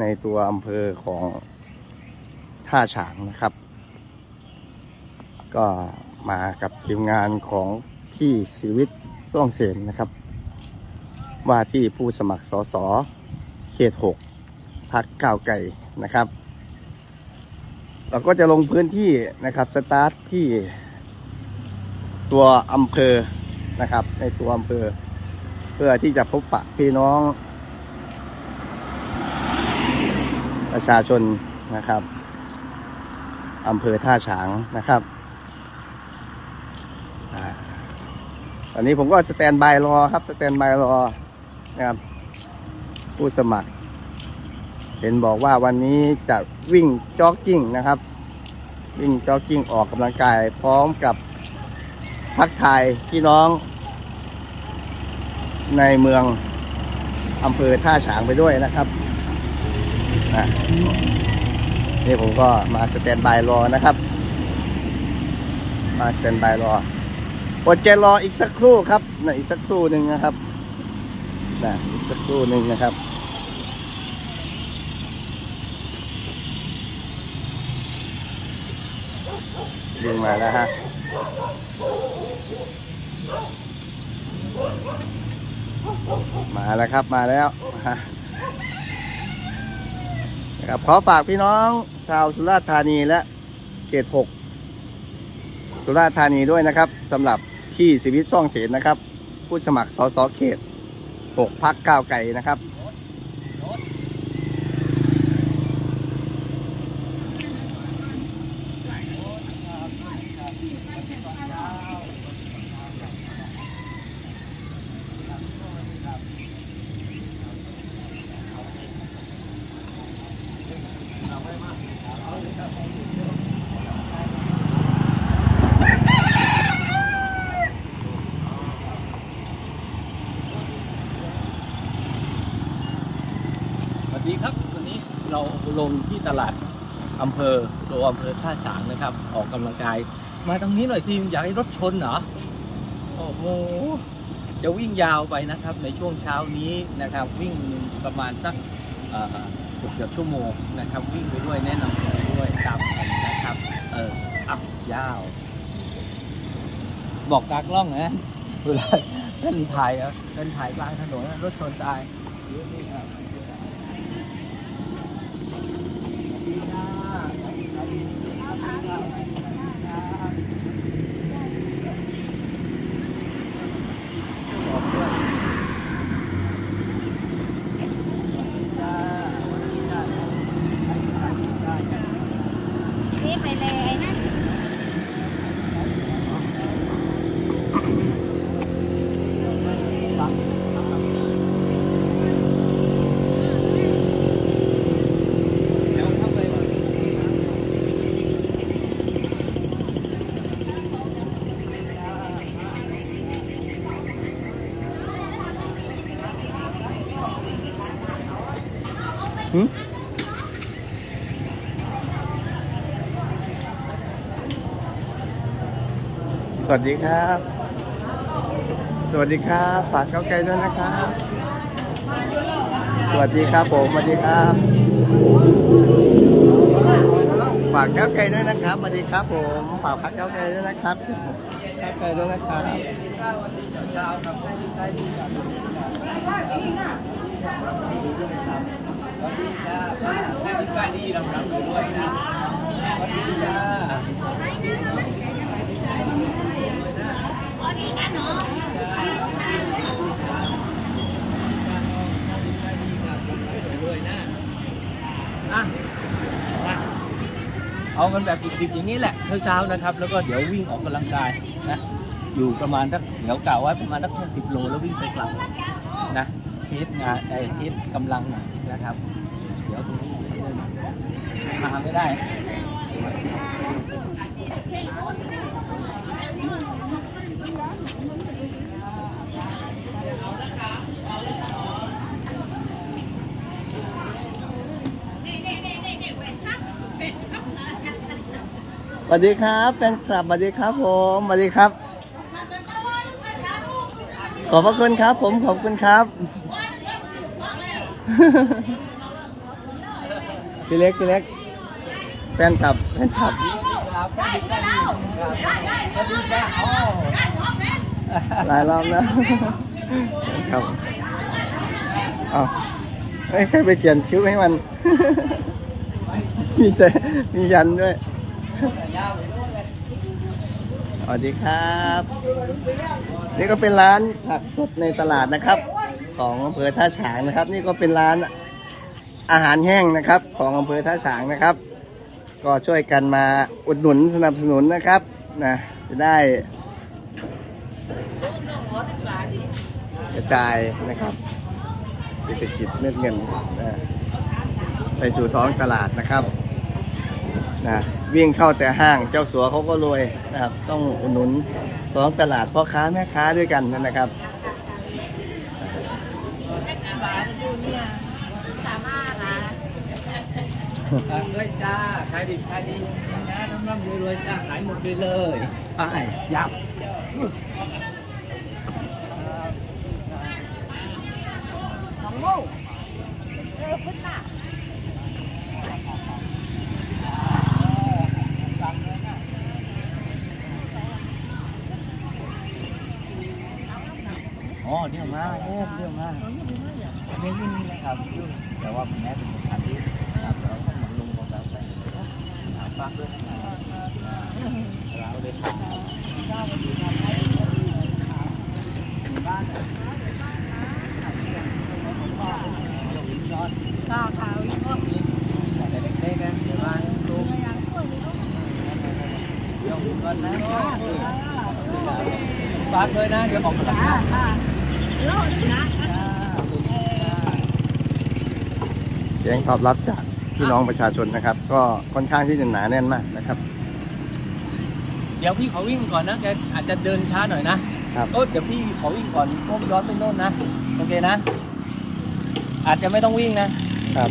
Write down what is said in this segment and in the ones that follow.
ในตัวอำเภอของท่าฉางนะครับ ก็มากับทีมงานของพี่ศิวิทย์ส่วงเสนนะครับ ว่าที่ผู้สมัครสสเขตหกพักก้าวไก่นะครับ เราก็จะลงพื้นที่นะครับสตาร์ทที่ตัวอำเภอนะครับ ในตัวอำเภอ เพื่อที่จะพบปะพี่น้อง ประชาชนนะครับอำเภอท่าฉางนะครับอ่าตอนนี้ผมก็สแตนบายรอครับ สแตนบายรอนะครับ ผู้สมัคร เห็นบอกว่าวันนี้จะวิ่งจ็อกกิ้งนะครับ วิ่งจ็อกกิ้งออกกำลังกาย พร้อมกับทักทายพี่น้อง ในเมืองอำเภอท่าฉางไปด้วยนะครับ อะนี่ผมก็มาสแตนบายรอนะครับ มาสแตนบายรออดใจรออีกสักครู่ครับนะอีกสักครู่หนึ่งนะครับนะอีกสักครู่หนึ่งนะครับ ดึงมาแล้วฮะมาแล้วครับมาแล้วฮะ นะครับขอฝากพี่น้องชาวสุราษฎร์ธานีและเขตหกสุราษฎร์ธานีด้วยนะครับสำหรับที่สิวิตช่องเสนนะครับ ผู้สมัครสสเขตหกพักก้าวไก่นะครับ นี้เราลงที่ตลาดอำเภอตัวอำเภอท่าฉางนะครับ ออกกำลังกาย มาตรงนี้หน่อยทีอยากให้รถชนเหรอ โอ้โห จะวิ่งยาวไปนะครับ ในช่วงเช้านี้นะครับ วิ่งประมาณสักเอ่อเกือบชั่วโมงนะครับ วิ่งไปด้วยแนะนำตัวด้วยตามกันนะครับ เอออัพยาว บอกตากล้องนะเวลาเล่นถ่ายอะเล่นถ่ายกลางถนนรถชนตาย นี่ สวัสดีครับ สวัสดีครับฝากเข้าใกล้ด้วยนะครับ สวัสดีครับผมสวัสดีครับ ฝากเข้าใกล้ด้วยนะครับสวัสดีครับผมฝากพักเข้าใกล้ด้วยนะครับเข้าใกล้ด้วยนะครับใกล้ดีลำดับด้วยนะสวัสดีจ้าอ๋อดีกันเนาะด้วยนะอะมา เอากันแบบดิบๆอย่างนี้แหละเช้าๆนะครับ แล้วก็เดี๋ยววิ่งออกกำลังกายนะอยู่ประมาณสักเดี๋ยวกล่าวไว้ประมาณสักสิบโลแล้ววิ่งไปกลับนะเทสงานไอเทสกำลังหน่อยนะครับ เดี๋ยวตรงนี้มาไม่ได้ สวัสดีครับแฟนคลับสวัสดีครับผมสวัสดีครับ ขอบพระคุณครับ ผมขอบคุณครับ พี่เล็กพี่เล็กแฟนคลับแฟนคลับ ครับดีครับดีจ้าอ๋อหลายรอบแล้วครับเอาเฮ้ยใครไปเขียนคิ้วให้มัน มีแต่มียันด้วย สวัสดีครับ นี่ก็เป็นร้านผักสดในตลาดนะครับ ของอำเภอท่าฉางนะครับ นี่ก็เป็นร้านอาหารแห้งนะครับ ของอำเภอท่าฉางนะครับ ก็ช่วยกันมาอุดหนุนสนับสนุนนะครับนะจะได้กระจายนะครับเศรษฐกิจเม็ดเงินนะไปสู่ท้องตลาดนะครับนะวิ่งเข้าแต่ห้างเจ้าสัวเขาก็รวยนะครับ ต้องอุดหนุนท้องตลาดพ่อค้าแม่ค้าด้วยกันนะครับ เลยจ้าขายดีขายดีนะน้ำน้ำรวยๆจ้าขายหมดไปเลยไปยับของโง่เออพุทธะอ๋อเดี๋ยวมาเดี๋ยวเดี๋ยวมาไม่วิ่งนะครับแต่ว่าแม่เป็นคนขับครับเราต้องมาลงของเราไป ฝากด้วยรับเราเลยบ้านก็ขาอีกพวกแต่เด็กๆนะเดี๋ยวบ้านลูกเดี๋ยวก่อนนะฝากเลยนะเดี๋ยวออกกำลังกายโลดนะเสียงตอบรับจาก พี่น้องประชาชนนะครับ ก็ค่อนข้างที่จะหนาแน่นมากนะครับ เดี๋ยวพี่ขอวิ่งก่อนนะแกอาจจะเดินช้าหน่อยนะครับโอ้เดี๋ยวพี่ขอวิ่งก่อนเพราะย้อนไปโน่นนะโอเคนะ อาจจะไม่ต้องวิ่งนะครับ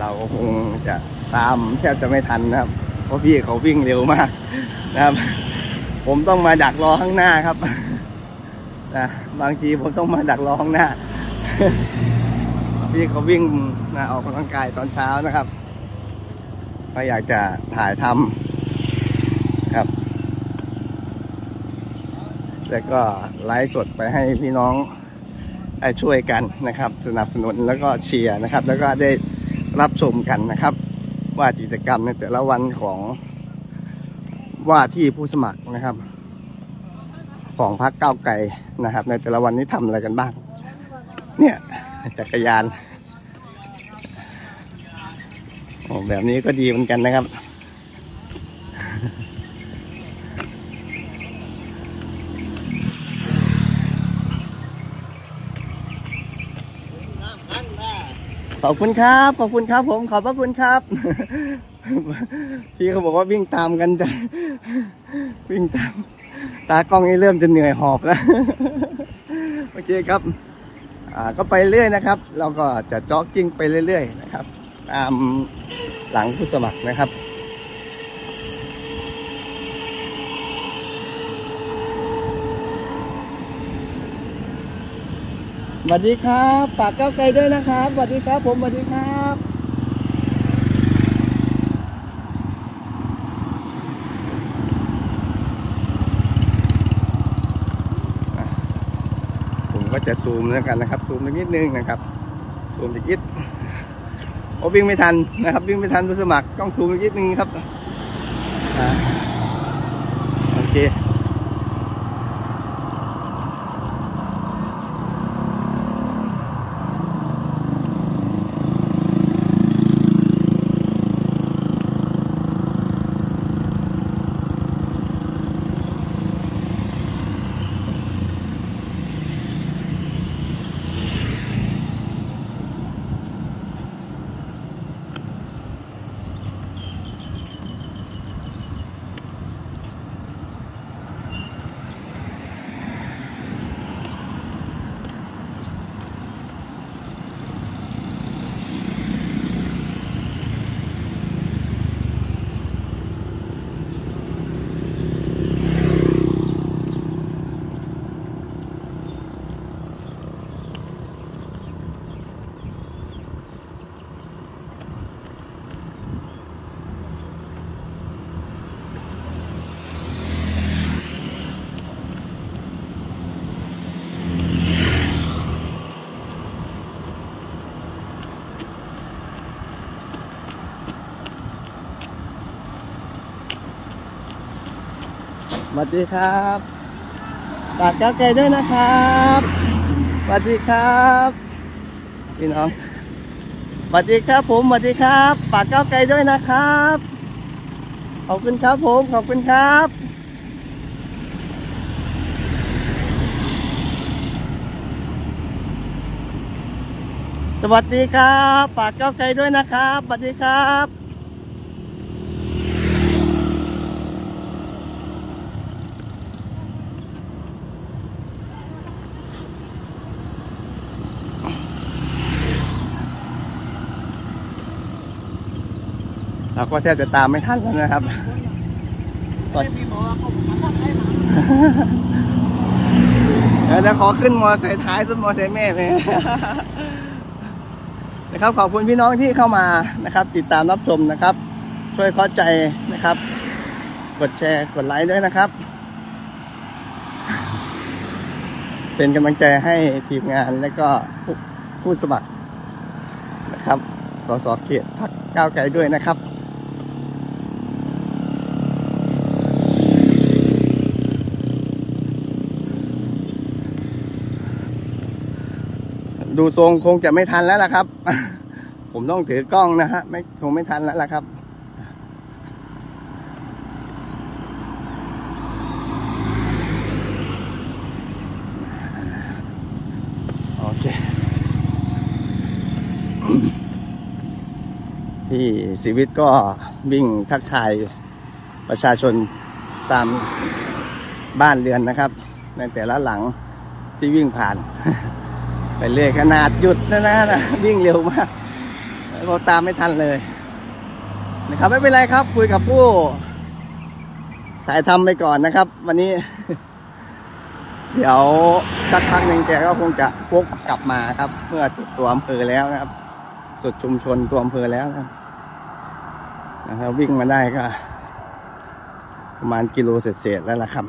เราก็คงจะ ตามแทบจะไม่ทันนะครับ เพราะพี่เขาวิ่งเร็วมากนะครับ ผมต้องมาดักรอข้างหน้าครับนะบางทีผมต้องมาดักรอข้างหน้า พี่เขาวิ่งนะออกกำลังกายตอนเช้านะครับก็อยากจะถ่ายทำครับ แล้วก็ไลฟ์สดไปให้พี่น้องช่วยกันนะครับ สนับสนุนแล้วก็เชียร์นะครับ แล้วก็ได้รับชมกันนะครับ ว่ากิจกรรมในแต่ละวันของว่าที่ผู้สมัครนะครับ ของพรรคก้าวไกลนะครับ ในแต่ละวันนี้ทำอะไรกันบ้าง เนี่ยจักรยานโอ้แบบนี้ก็ดีเหมือนกันนะครับ ขอบคุณครับ ขอบคุณครับ ผมขอบพระคุณครับ พี่เขาบอกว่าวิ่งตามกันจะวิ่งตาม ตากล้องนี่เริ่มจะเหนื่อยหอบแล้วโอเคครับ อ่าก็ไปเรื่อยนะครับ เราก็จะจ็อกกิ้งไปเรื่อย ๆ นะครับ ตามหลังผู้สมัครนะครับ สวัสดีครับฝากก้าวไกลด้วยนะครับสวัสดีครับ ผมสวัสดีครับผมก็จะซูมแล้วกันนะครับ ซูมนิดนึงนะครับ ซูมอีกนิดโอ้วิ่งไม่ทันนะครับ วิ่งไม่ทันผู้สมัครต้องซูมอีกนิดนึงครับโอเค วัสดีครับฝากก้าวไกลด้วยนะครับสวัสดีครับพี่น้องสวัสดีครับ ผมสวัสดีครับฝากก้าวไกลด้วยนะครับขอบคุณครับผมขอบคุณครับสวัสดีครับฝากก้าวไกลด้วยนะครับสวัสดีครับ ก็แทบจะตามไม่ทันแล้วนะครับมีหมอเขาเขาให้มาเดี๋ยวจะขอขึ้นมอไซค์ท้ายขึ้นมอไซค์แม่ไปนะครับขอบคุณพี่น้องที่เข้ามานะครับ ติดตามรับชมนะครับ ช่วยเข้าใจนะครับ กดแชร์กดไลค์ด้วยนะครับ เป็นกำลังใจให้ทีมงานและก็ผู้ผู้สมัครนะครับสสเขตพักก้าวไกลด้วยนะครับ ดูทรงคงจะไม่ทันแล้วล่ะครับ ผมต้องถือกล้องนะฮะไม่คงไม่ทันแล้วล่ะครับโอเคพี่ชีวิตก็วิ่งทักทายประชาชนตามบ้านเรือนนะครับ ในแต่ละหลังที่วิ่งผ่าน ไปเรื่อยขนาดหยุดนะนะนะวิ่งเร็วมากเราตามไม่ทันเลย นะครับไม่เป็นไรครับ คุยกับผู้ถ่ายทำไปก่อนนะครับ วันนี้ เดี๋ยวสักพักหนึ่งแกก็คงจะพกกลับมาครับ เมื่อสุดตัวอำเภอแล้วนะครับ สุดชุมชนตัวอำเภอแล้วนะครับนะครับวิ่งมาได้ก็ประมาณกิโลเศษๆแล้วล่ะครับ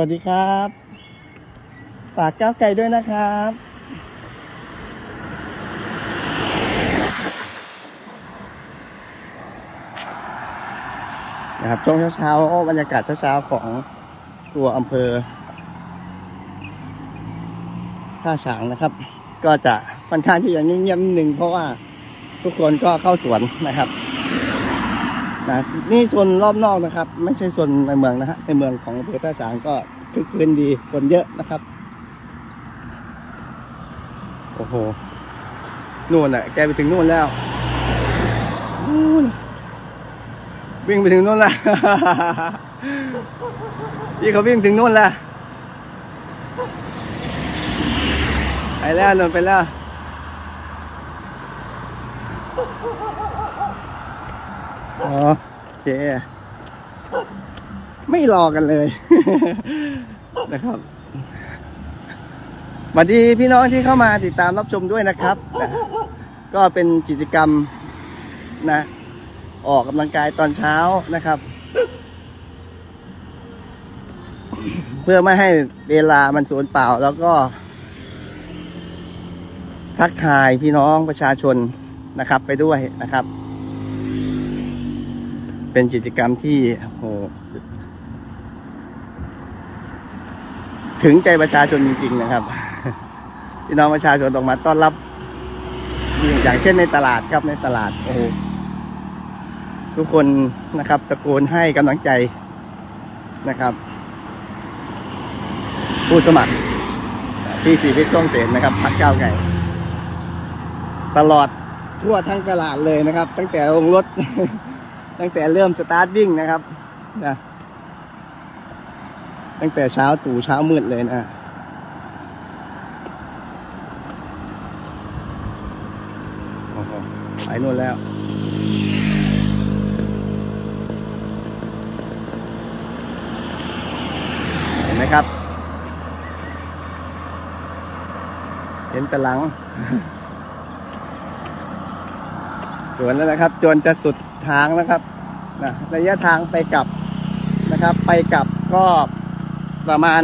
วัสดีครับ ฝากก้าวไก่ด้วยนะครับนะครับช่วงเช้าๆบรรยากาศเช้าๆของตัวอำเภอท่าฉางนะครับ ก็จะค่อนข้างที่จะเงียบๆนิดนึงเพราะว่าทุกคนก็เข้าสวนนะครับ นะนี่ส่วนรอบนอกนะครับ ไม่ใช่ส่วนในเมืองนะฮะในเมืองของอำเภอท่าฉางก็คึกคืนดีคนเยอะนะครับโอ้โหนู่นอะแกไปถึงนู่นแล้วนู่นวิ่งไปถึงนู่นละพี่เขาวิ่งถึงนู่นละไปแล้วนนไปแล้ว อ๋อโอเค ไม่รอกันเลย นะครับสวัสดีพี่น้องที่เข้ามาติดตามรับชมด้วยนะครับนะก็เป็นกิจกรรมนะ ออกกำลังกายตอนเช้านะครับ เพื่อไม่ให้เวลามันสูญเปล่าแล้วก็ ทักทายพี่น้องประชาชนนะครับไปด้วยนะครับ เป็นกิจกรรมที่โหถึงใจประชาชนจริงๆนะครับพี่น้องประชาชนออกมาต้อนรับ อย่างเช่นในตลาดครับในตลาดโอ้โทุกคนนะครับตะโกนให้กำลังใจนะครับ ผู้สมัคร ที่สีวิทย์ช่องเสนนะครับพักก้าวไก่ตลอดทั่วทั้งตลาดเลยนะครับ ตั้งแต่ลงรถ ตั้งแต่เริ่มสตาร์ทวิ่งนะครับนะตั้งแต่เช้าตู่เช้ามืดเลยนะโอ้โหไปนู่นแล้วเห็นไหมครับ เห็นแต่หลัง สวนแล้วนะครับ จนจะสุด ทางนะครับนะระยะทางไปกลับนะครับ ไปกลับก็ประมาณ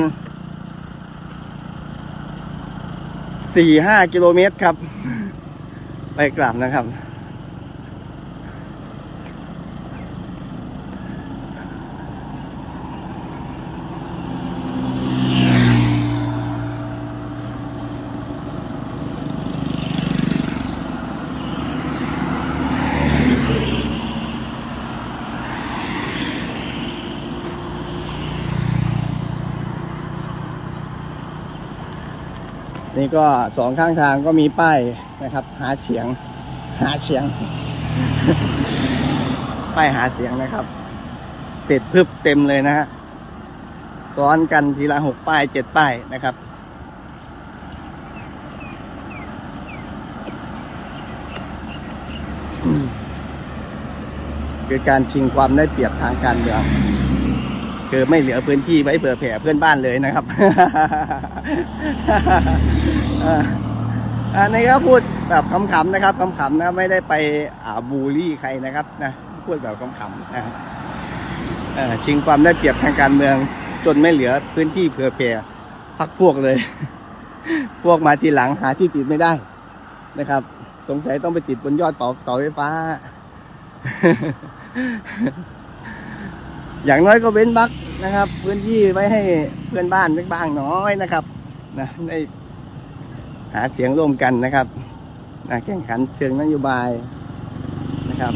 สี่ห้ากิโลเมตรครับ ไปกลับนะครับ นี่ก็สองข้างทางก็มีป้ายนะครับ หาเสียง หาเสียง ป้ายหาเสียงนะครับติดพึบเต็มเลยนะฮะซ้อนกันทีละหกป้ายเจ็ดป้ายนะครับคือการชิงความได้เปรียบทางการเมืองคือไม่เหลือพื้นที่ไว้เผื่อแผ่เพื่อนบ้านเลยนะครับ อันนี้ก็พูดแบบขำๆนะครับขำๆนะไม่ได้ไปอ่าบูลลี่ใครนะครับนะพูดแบบขำๆนะชิงความได้เปรียบทางการเมือง จนไม่เหลือพื้นที่เผื่อแผ่พักพวกเลย พวกมาทีหลังหาที่ติดไม่ได้นะครับ สงสัยต้องไปติดบนยอดเสาเสาไฟฟ้า อย่างน้อยก็เว้นบักนะครับ พื้นที่ไว้ให้เพื่อนบ้านเล็กบ้างน้อยนะครับ นะได้หาเสียงร่วมกันนะครับนะแข่งขันเชิงนโยบายนะครับ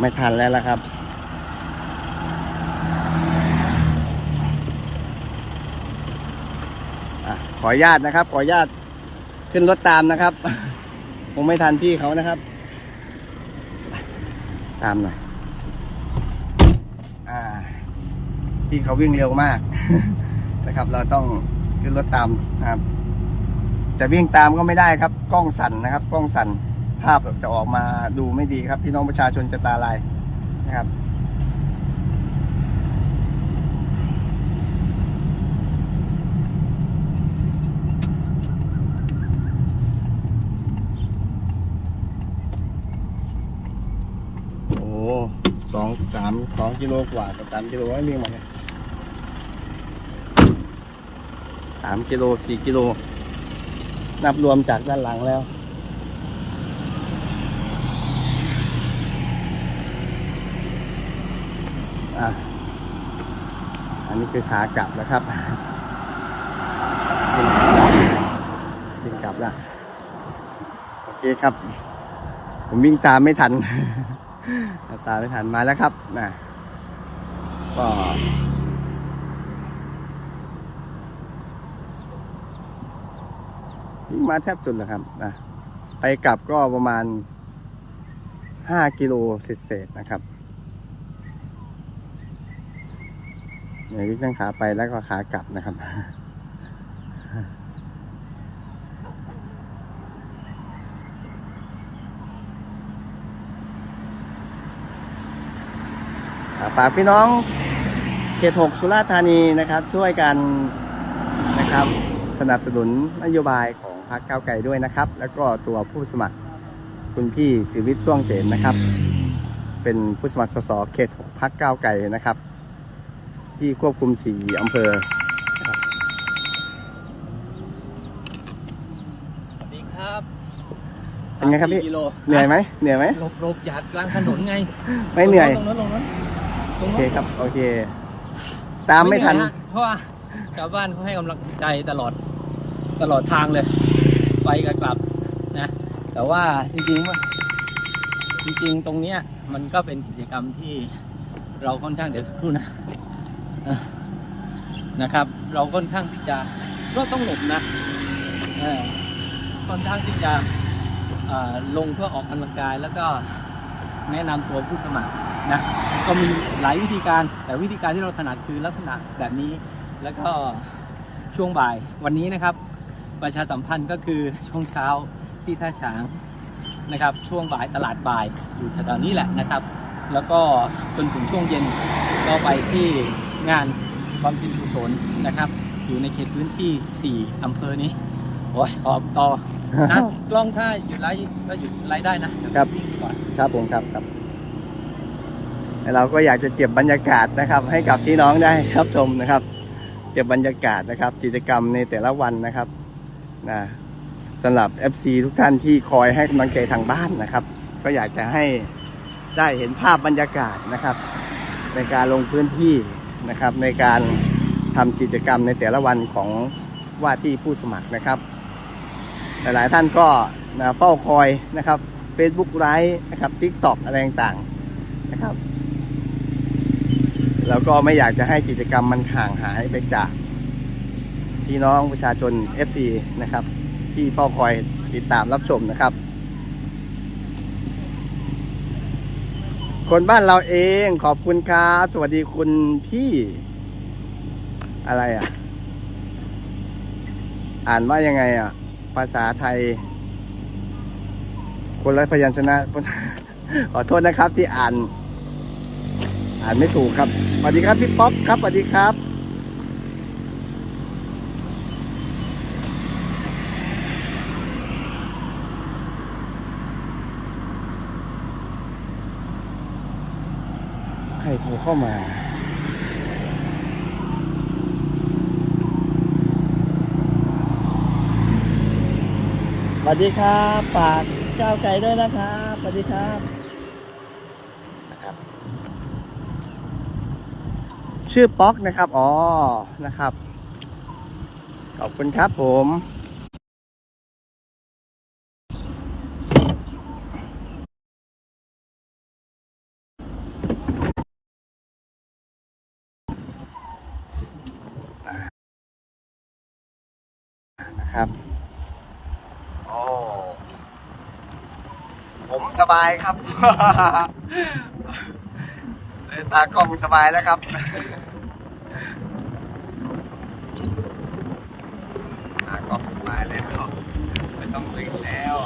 ไม่ทันแล้วละครับอขออนุญาตนะครับ ขออนุญาตขึ้นรถตามนะครับคงไม่ทันพี่เขานะครับ ตามหน่อย อ่า พี่เขาวิ่งเร็วมากนะครับ เราต้องขึ้นรถตามนะครับ แต่วิ่งตามก็ไม่ได้ครับ กล้องสั่นนะครับ กล้องสั่นภาพจะออกมาดูไม่ดีครับ พี่น้องประชาชนจะตาลายนะครับโอ้สองสามสองกิโลกว่ากับสามกิโลไม่มีมาเนี่ยสามกิโลสี่กิโล นับรวมจากด้านหลังแล้วอันนี้คือขากลับแล้วครับวิ่งกลับล้วโอเคครับ ผมวิ่งตามไม่ทัน ตามไม่ทันมาแล้วครับนะก็ วิ่งมาแทบสุดแล้วครับนะไปกลับก็ประมาณห้ากิโลเศษๆนะครับเนี่ยวิ่งทั้งขาไปแล้วก็ขากลับนะครับฝากพี่น้องเขตหกสุราษฎร์ธานีนะครับ ช่วยกันนะครับ สนับสนุนนโยบายของ พรรคก้าวไกลด้วยนะครับ แล้วก็ตัวผู้สมัครคุณพี่สิวิทย์ช่วงเสนนะครับ เป็นผู้สมัครสสเขตหกพรรคก้าวไกลนะครับ ที่ควบคุมสี่อำเภอสวัสดีครับเป็นไงครับพี่สามสี่กิโลเหนื่อยไหมเหนื่อยไหมหลบหลบอยากกลางถนนไงไม่เหนื่อยตรงนั้นตรงนั้นตรงโอนั้นเคครับโอเค ตามไม่ทันเหอยฮะเพราะว่าชาวบ้านเขาให้กำลังใจตลอด ตลอดทางเลย ไปกับกลับนะ แต่ว่าจริงๆว่าจริงๆ ตรงเนี้ยมันก็เป็นกิจกรรมที่เราค่อนข้างเดี๋ยวสักครู่นะนะครับ เราค่อนข้างที่จะก็ต้องหลบนะค่อนข้างที่จะลงเพื่อออกกำลังกายแล้วก็แนะนำตัวผู้สมัครนะก็มีหลายวิธีการแต่วิธีการที่เราถนัดคือลักษณะแบบนี้ แล้วก็ช่วงบ่ายวันนี้นะครับ ประชาสัมพันธ์ก็คือช่วงเช้าที่ท่าฉางนะครับ ช่วงบ่ายตลาดบ่ายอยู่แถวๆนี้แหละนะครับ แล้วก็จนถึงช่วงเย็นก็ไปที่งานความจริงกุศลนะครับ อยู่ในเขตพื้นที่ 4 อำเภอนี้โอ้ยออกต่อนะกล้องถ้าหยุดไลฟ์ก็หยุดไลฟ์ได้นะครับวิ่งก่อนครับผมครับครับเราก็อยากจะเก็บบรรยากาศนะครับ ให้กับพี่น้องได้รับชมนะครับ เก็บบรรยากาศนะครับ กิจกรรมในแต่ละวันนะครับ นะสำหรับ FC ทุกท่านที่คอยให้กำลังใจทางบ้านนะครับ ก็อยากจะให้ได้เห็นภาพบรรยากาศนะครับ ในการลงพื้นที่นะครับ ในการทำกิจกรรมในแต่ละวันของว่าที่ผู้สมัครนะครับ หลายๆท่านก็นะเฝ้าคอยนะครับ Facebook ไลฟ์นะครับ TikTok อะไรต่างๆนะครับ แล้วก็ไม่อยากจะให้กิจกรรมมันห่างหายไปจาก พี่น้องประชาชน FC นะครับ ที่เฝ้าคอยติดตามรับชมนะครับ คนบ้านเราเองขอบคุณครับสวัสดีคุณพี่อะไรอะ อ่านว่ายังไงอะ ภาษาไทย คนละพยัญชนะ ขอโทษนะครับที่อ่าน อ่านไม่ถูกครับสวัสดีครับพี่ป๊อปครับสวัสดีครับ ใครโทร เข้ามาสวัสดีครับฝากก้าวไก่ด้วยนะครับสวัสดีครับนะครับ ชื่อป๊อกนะครับ อ๋อนะครับ ขอบคุณครับผม นะครับ โอ้ ผมส บายครับเดินตากล้องสบายแล้วครับ ตากล้องสบายแล้วไม่ต้องตื่นแล้ว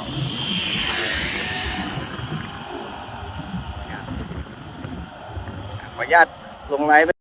ขออนุญาตลงไลฟ์